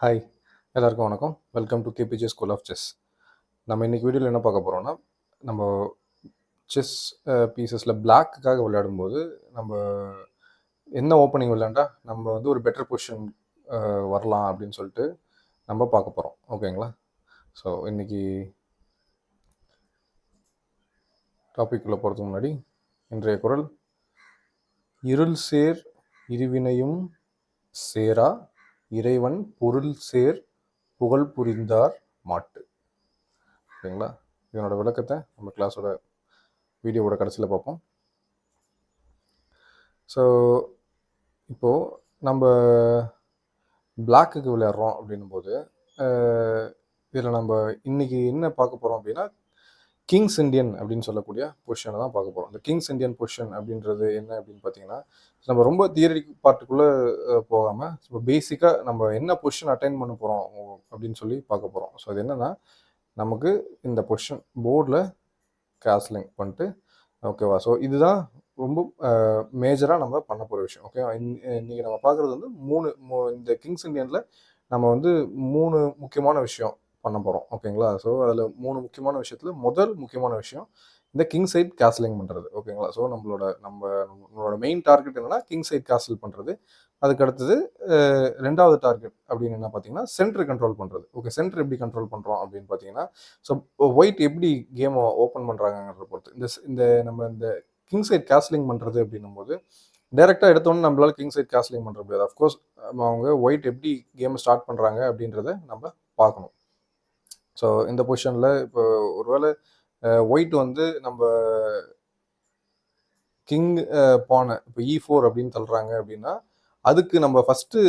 Hi எல்லாருக்கும் வணக்கம். Welcome to KBJ school of chess நம்ம இன்றைக்கி வீடியோவில் என்ன பார்க்க போகிறோம்னா நம்ம செஸ் பீசஸில் பிளாக்குக்காக விளையாடும்போது நம்ம என்ன ஓப்பனிங் விளையாண்டா நம்ம வந்து ஒரு பெட்டர் பொசிஷன் வரலாம் அப்படின்னு சொல்லிட்டு நம்ம பார்க்க போகிறோம் ஓகேங்களா ஸோ இன்றைக்கி டாபிக்குள்ளே போகிறதுக்கு முன்னாடி இன்றைய குரல் இருள் சேர் இருவினையும் சேரா? இறைவன் பொருள் சேர் புகழ் புரிந்தார் மாட்டு. ஓகேங்களா இதனோட விளக்கத்தை நம்ம கிளாஸோட வீடியோவோட கடைசியில் பார்ப்போம். ஸோ இப்போது நம்ம பிளாக்குக்கு விளையாடுறோம் அப்படின்னும் போது இதில் நம்ம இன்றைக்கி என்ன பார்க்க போகிறோம் அப்படின்னா கிங்ஸ் இந்தியன் அப்படின்னு சொல்லக்கூடிய பொசிஷனை தான் பார்க்க போகிறோம் இந்த கிங்ஸ் இந்தியன் பொசிஷன் அப்படின்றது என்ன அப்படின்னு பார்த்தீங்கன்னா நம்ம ரொம்ப தியரி பார்ட்டுக்குள்ளே போகாமல் இப்போ பேசிக்காக நம்ம என்ன பொசிஷன் அட்டைன் பண்ண போகிறோம் அப்படின்னு சொல்லி பார்க்க போகிறோம் ஸோ அது என்னென்னா நமக்கு இந்த பொசிஷன் போர்டில் கேஸ்லிங் பண்ணிட்டு ஓகேவா ஸோ இதுதான் ரொம்ப மேஜராக நம்ம பண்ண போகிற விஷயம் ஓகே இன்றைக்கி நம்ம பார்க்குறது வந்து மூணு இந்த கிங்ஸ் இந்தியனில் நம்ம வந்து மூணு முக்கியமான விஷயம். பண்ண போகிறோம் ஓகேங்களா? ஸோ அதில் மூணு முக்கியமான விஷயத்தில் முதல் முக்கியமான விஷயம் இந்த கிங் சைட் கேஸ்லிங் பண்ணுறது ஓகேங்களா? ஸோ நம்மளோட நம்ம நம்மளோட மெயின் டார்கெட் என்னன்னா கிங் சைட் கேஸ்ல் பண்ணுறது அதுக்கு அடுத்தது ரெண்டாவது டார்கெட் அப்படின்னு என்ன பார்த்தீங்கன்னா சென்டர் கண்ட்ரோல் பண்ணுறது ஓகே சென்டர் எப்படி கண்ட்ரோல் பண்ணுறோம் அப்படின்னு பார்த்தீங்கன்னா ஸோ ஒயிட் எப்படி கேமை ஓப்பன் பண்ணுறாங்கன்ற பொறுத்து இந்த இந்த நம்ம இந்த கிங் சைட் கேஸ்லிங் பண்ணுறது அப்படின்னும் போது டேரெக்டாக எடுத்தோன்னு நம்மளால் கிங் சைட் கேஸ்லிங் பண்ணுற முடியாது. அஃப்கோர்ஸ் அவங்க ஒயிட் எப்படி கேமை ஸ்டார்ட் பண்ணுறாங்க அப்படின்றத நம்ம பார்க்கணும். ஸோ இந்த பொசிஷனில் இப்போ ஒருவேளை ஒயிட் வந்து நம்ம கிங் பானை இப்போ e இ ஃபோர் அப்படின்னு தள்ளுறாங்க அப்படின்னா அதுக்கு நம்ம ஃபஸ்ட்டு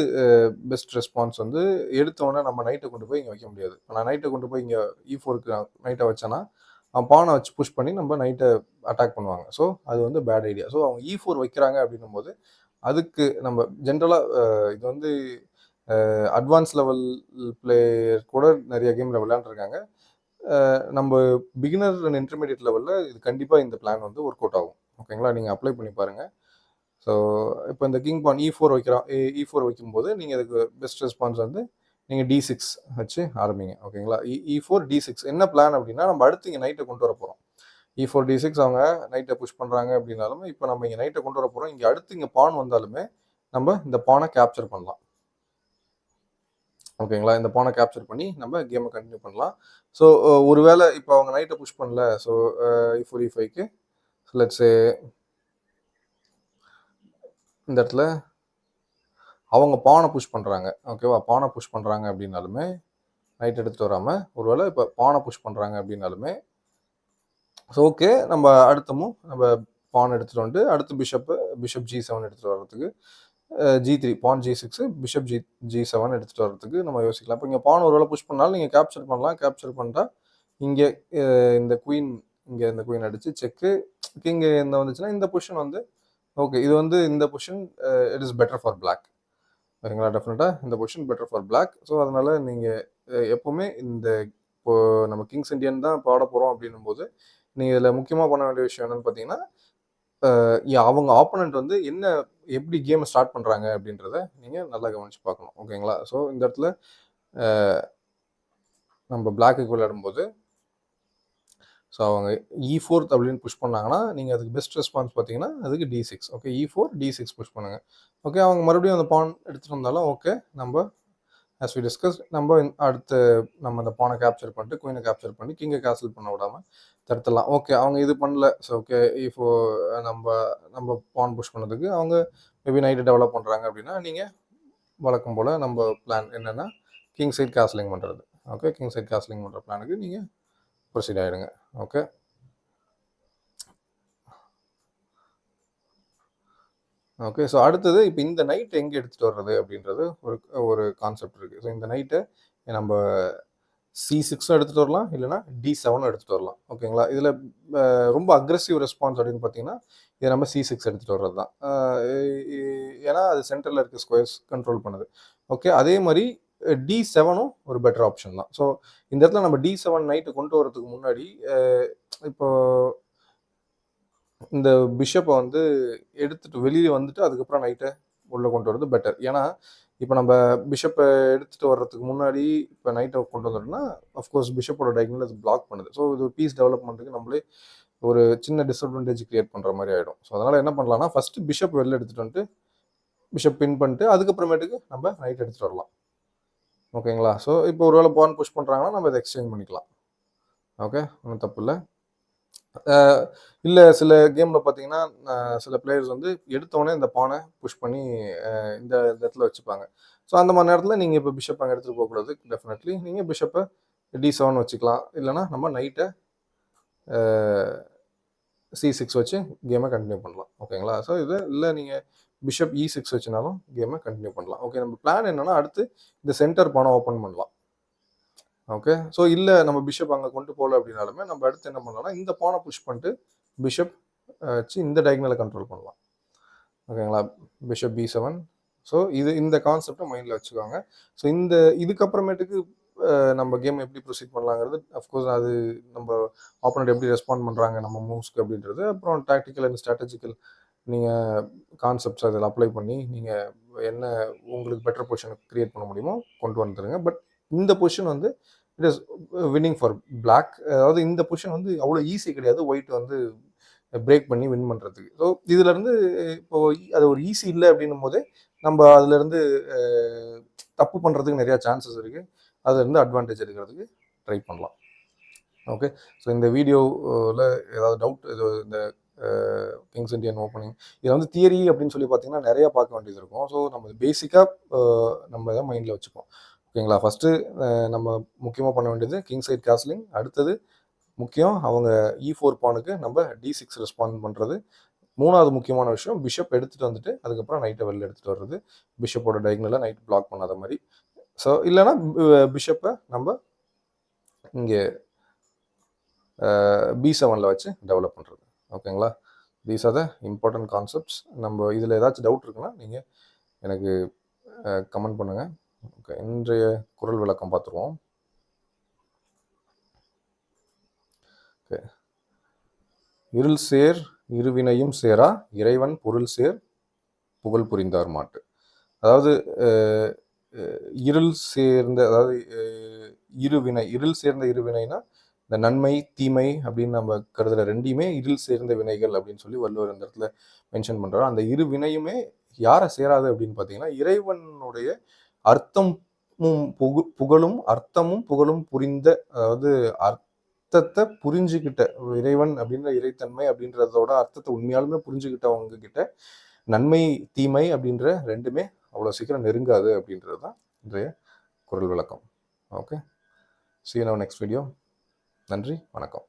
பெஸ்ட் ரெஸ்பான்ஸ் வந்து எடுத்தோடனே நம்ம நைட்டை கொண்டு போய் இங்கே வைக்க முடியாது. நான் நைட்டை கொண்டு போய் இங்கே இ e ஃபோருக்கு நைட்டை வச்சேன்னா பானை வச்சு புஷ் பண்ணி நம்ம நைட்டை அட்டாக் பண்ணுவாங்க. ஸோ அது வந்து பேட் ஐடியா ஸோ அவங்க e இ ஃபோர் வைக்கிறாங்க அப்படின்னும் போது அதுக்கு நம்ம ஜென்ரலாக இது வந்து அட்வான்ஸ் லெவல் பிளேயர் கூட நிறைய கேமில் விளையாண்டுருக்காங்க. நம்ம பிகினர் அண்ட் இன்டர்மீடியட் லெவலில் இது கண்டிப்பாக இந்த பிளான் வந்து ஒர்க் அவுட் ஆகும். ஓகேங்களா நீங்கள் அப்ளை பண்ணி பாருங்கள் ஸோ இப்போ இந்த கிங் பான் இ ஃபோர் வைக்கிறோம் இ ஃபோர் வைக்கும்போது நீங்கள் இதுக்கு பெஸ்ட் ரெஸ்பான்ஸ் வந்து நீங்கள் டி சிக்ஸ் வச்சு ஆரம்பிங்க. ஓகேங்களா E E four D six என்ன பிளான் அப்படின்னா நம்ம அடுத்து இங்கே நைட்டை கொண்டு வர போகிறோம் E e four D six அவங்க நைட்டை புஷ் பண்ணுறாங்க அப்படின்னாலுமே இப்போ நம்ம இங்கே நைட்டை கொண்டு வர போகிறோம் இங்கே அடுத்து இங்கே பான் வந்தாலுமே நம்ம இந்த பானை கேப்சர் பண்ணலாம். ஓகேங்களா? இந்த பானை கேப்சர் பண்ணி நம்ம கேமை கண்டினியூ பண்ணலாம். ஸோ ஒருவேளை இப்போ அவங்க நைட்டை புஷ் பண்ணல ஸோ ஃபோர்டி ஃபைவ்க்கு லெட்ஸே இந்த இடத்துல அவங்க பானை புஷ் பண்ணுறாங்க ஓகேவா பானை புஷ் பண்ணுறாங்க அப்படின்னாலுமே நைட் எடுத்துகிட்டு வராமல் ஒருவேளை இப்போ பானை புஷ் பண்ணுறாங்க அப்படின்னாலுமே ஸோ ஓகே நம்ம அடுத்தமும் நம்ம பான் எடுத்துகிட்டு வந்துட்டு அடுத்து பிஷப்பு பிஷப் ஜி செவன் எடுத்துகிட்டு வர்றதுக்கு G three pawn G six bishop G G seven எடுத்துகிட்டு வர்றதுக்கு நம்ம யோசிக்கலாம். இப்போ இங்கே பான் ஒரு வேளை புஷ் பண்ணாலும் நீங்கள் கேப்சர் பண்ணலாம். கேப்சர் பண்ணிட்டா இங்கே இந்த குயின் இங்கே இந்த குயின் அடித்து செக்கு இங்கே இந்த வந்துச்சுன்னா இந்த பொஷன் வந்து ஓகே இது வந்து இந்த position it is better for black ஓகேங்களா டெஃபினட்டாக இந்த position better for black so அதனால் நீங்கள் எப்போவுமே இந்த இப்போது நம்ம கிங்ஸ் இண்டியன் தான் பாட போகிறோம் அப்படின்னும் போது நீங்கள் இதில் முக்கியமாக பண்ண வேண்டிய விஷயம் என்னென்னு பார்த்தீங்கன்னா அவங்க ஆப்போனண்ட் வந்து என்ன எப்படி கேமை ஸ்டார்ட் பண்ணுறாங்க அப்படின்றத நீங்கள் நல்லா கவனித்து பார்க்கணும். ஓகேங்களா ஸோ இந்த இடத்துல நம்ம பிளாக்குக்கு விளையாடும்போது ஸோ அவங்க e இ ஃபோர்த் அப்படின்னு புஷ் பண்ணாங்கன்னா நீங்கள் அதுக்கு பெஸ்ட் ரெஸ்பான்ஸ் பார்த்தீங்கன்னா அதுக்கு D six okay E four D six push பண்ணுங்கள் ஓகே அவங்க மறுபடியும் அந்த பான் எடுத்துகிட்டு வந்தாலும் ஓகே நம்ம ஆஸ் வி டிஸ்கஸ் நம்ம அடுத்து நம்ம அந்த பானை கேப்சர் பண்ணிட்டு குயினை கேப்சர் பண்ணி கிங்கை கேன்சல் பண்ண விடாமல் தடுத்துடலாம். ஓகே அவங்க இது பண்ணல. ஸோ ஓகே இப்போ நம்ம நம்ம பான் புஷ் பண்ணதுக்கு அவங்க மேபி நைட்டு டெவலப் பண்ணுறாங்க அப்படின்னா நீங்கள் வழக்கம் போல் நம்ம பிளான் என்னென்னா கிங் சைட் கேஸ்லிங் பண்ணுறது ஓகே கிங் சைட் கேஸ்லிங் பண்ணுற பிளானுக்கு நீங்கள் ப்ரொசீட் ஆகிடுங்க ஓகே ஓகே ஸோ அடுத்தது இப்போ இந்த நைட் எங்கே எடுத்துகிட்டு வர்றது அப்படின்றது ஒரு ஒரு கான்செப்ட் இருக்குது ஸோ இந்த நைட்டை நம்ம சி சிக்ஸும் எடுத்துகிட்டு வரலாம் இல்லைனா டி செவனும் எடுத்துகிட்டு வரலாம். ஓகேங்களா இதில் ரொம்ப அக்ரெசிவ் ரெஸ்பான்ஸ் அப்படின்னு பார்த்தீங்கன்னா இதை நம்ம சி சிக்ஸ் எடுத்துகிட்டு வர்றது தான் ஏன்னா அது சென்டரில் இருக்க ஸ்கொயர்ஸ் கண்ட்ரோல் பண்ணுது. ஓகே அதே மாதிரி டி செவனும் ஒரு பெட்டர் ஆப்ஷன் தான். ஸோ இந்த இடத்துல நம்ம டி செவன் நைட்டு கொண்டு வரதுக்கு முன்னாடி இப்போ இந்த பிஷப்பை வந்து எடுத்துட்டு வெளியே வந்துட்டு அதுக்கப்புறம் நைட்டை உள்ளே கொண்டு வரது பெட்டர் ஏன்னா இப்போ நம்ம பிஷப்பை எடுத்துகிட்டு வர்றதுக்கு முன்னாடி இப்போ நைட்டை கொண்டு வந்துட்டோம்னா அஃப்கோர்ஸ் பிஷப்போட டைகனல் அது பிளாக் பண்ணுது. ஸோ இது பீஸ் டெவலப்மெண்ட்டுக்கு நம்மளே ஒரு சின்ன டிஸ்அட்வான்டேஜ் கிரியேட் பண்ணுற மாதிரி ஆகிடும் ஸோ அதனால் என்ன பண்ணலாம்னா ஃபஸ்ட்டு பிஷப் வெளில எடுத்துகிட்டு வந்துட்டு பிஷப் பின் பண்ணிட்டு அதுக்கப்புறமேட்டுக்கு நம்ம நைட் எடுத்துகிட்டு வரலாம். ஓகேங்களா ஸோ இப்போ ஒரு வேளை பான் புஷ் பண்ணுறாங்கன்னா நம்ம இதை எக்ஸ்சேஞ்ச் பண்ணிக்கலாம். ஓகே ஒன்றும் தப்பு இல்லை. இல்லை சில கேமில் பார்த்தீங்கன்னா சில பிளேயர்ஸ் வந்து எடுத்தோடனே இந்த பானை புஷ் பண்ணி இந்த இடத்துல வச்சுப்பாங்க. ஸோ அந்த மாதிரி நேரத்தில் நீங்கள் இப்போ பிஷப் அங்கே எடுத்துகிட்டு போகக்கூடாது டெஃபினெட்லி நீங்கள் பிஷப்பை டி செவன் வச்சுக்கலாம். இல்லைனா நம்ம நைட்டை சி சிக்ஸ் வச்சு கேமை கண்டினியூ பண்ணலாம். ஓகேங்களா ஸோ இது இல்லை நீங்கள் பிஷப் இ e சிக்ஸ் வச்சுனாலும் கேமை கண்டினியூ பண்ணலாம். ஓகே நம்ம பிளான் என்னென்னா அடுத்து இந்த சென்டர் பானை ஓப்பன் பண்ணலாம். ஓகே ஸோ இல்லை நம்ம பிஷப் அங்கே கொண்டு போகல அப்படின்னாலுமே நம்ம அடுத்து என்ன பண்ணலாம்னா இந்த பானை புஷ் பண்ணிட்டு பிஷப் வச்சு இந்த டைக்னலை கண்ட்ரோல் பண்ணலாம். ஓகேங்களா பிஷப் பி செவன் ஸோ இது இந்த கான்செப்டை மைண்டில் வச்சுக்கோங்க. ஸோ இந்த இதுக்கப்புறமேட்டுக்கு நம்ம கேம் எப்படி ப்ரொசீட் பண்ணலாங்கிறது அஃப்கோர்ஸ் அது நம்ம ஆப்போனட் எப்படி ரெஸ்பாண்ட் பண்ணுறாங்க நம்ம மூவ்ஸ்க்கு அப்படின்றது அப்புறம் டாக்டிக்கல் அண்ட் ஸ்ட்ராட்டஜிக்கல் நீங்கள் கான்செப்ட்ஸ் அதில் அப்ளை பண்ணி நீங்கள் என்ன உங்களுக்கு பெட்டர் பொசிஷனை க்ரியேட் பண்ண முடியுமோ கொண்டு வந்துடுங்க பட் இந்த பொசிஷன் வந்து it is winning for black அதாவது இந்த பொசிஷன் வந்து அவ்வளோ ஈஸி கிடையாது. ஒயிட் வந்து பிரேக் பண்ணி வின் பண்ணுறதுக்கு ஸோ இதுலேருந்து இப்போ அது ஒரு ஈஸி இல்லை அப்படின்னும் போதே நம்ம அதுலேருந்து தப்பு பண்ணுறதுக்கு நிறையா சான்சஸ் இருக்குது அதுலேருந்து அட்வான்டேஜ் எடுக்கிறதுக்கு ட்ரை பண்ணலாம். ஓகே ஸோ இந்த வீடியோவில் ஏதாவது டவுட் இது இந்த கிங்ஸ் இண்டியன் ஓப்பனிங் இதில் வந்து தியரி அப்படின்னு சொல்லி பார்த்தீங்கன்னா நிறையா பார்க்க வேண்டியது இருக்கும். ஸோ நம்ம பேசிக்காக நம்ம இதை மைண்டில் வச்சுப்போம். ஓகேங்களா? ஃபஸ்ட்டு நம்ம முக்கியமாக பண்ண வேண்டியது கிங் சைட் கேஸ்லிங் அடுத்தது முக்கியம் அவங்க இ ஃபோர் பானுக்கு நம்ம டி சிக்ஸ் ரெஸ்பாண்ட் பண்ணுறது மூணாவது முக்கியமான விஷயம் பிஷப் எடுத்துகிட்டு வந்துட்டு அதுக்கப்புறம் நைட்டை வெளில எடுத்துகிட்டு வர்றது. பிஷப்போட டைக்னலில் நைட் பிளாக் பண்ணாத மாதிரி. ஸோ இல்லைனா பிஷப்பை நம்ம இங்கே பி செவனில் வச்சு டெவலப் பண்ணுறது ஓகேங்களா? These are the important concepts நம்ம இதில் ஏதாச்சும் டவுட் இருக்குன்னா நீங்கள் எனக்கு கமெண்ட் பண்ணுங்கள் ஓகே இன்றைய குரல் விளக்கம் பார்த்துருவோம். ஓகே. இருள் சேர் இருவினையும் சேரா இறைவன் பொருள் சேர் புகழ் புரிந்தார் மாட்டு. அதாவது இருள் சேர்ந்த அதாவது இருவினை இருள் சேர்ந்த இருவினைனா இந்த நன்மை தீமை அப்படின்னு நம்ம கருதுற ரெண்டையுமே இருள் சேர்ந்த வினைகள் அப்படின்னு சொல்லி வள்ளுவர் இந்த இடத்துல மென்ஷன் பண்ணுறாரு அந்த இரு வினையுமே யாரை சேராது அப்படின்னு பார்த்தீங்கன்னா இறைவனுடைய அர்த்தமும் புகு புகழும் அர்த்தமும் புகழும் புரிந்த அதாவது அர்த்தத்தை புரிஞ்சுக்கிட்ட இறைவன் அப்படின்ற இறைத்தன்மை அப்படின்றதோட அர்த்தத்தை உண்மையாலுமே புரிஞ்சுக்கிட்டவங்க கிட்ட நன்மை தீமை அப்படின்ற ரெண்டுமே அவ்வளோ சீக்கிரம் நெருங்காது அப்படின்றது தான் இன்றைய குரல் விளக்கம். Okay. See now next video நன்றி. வணக்கம்.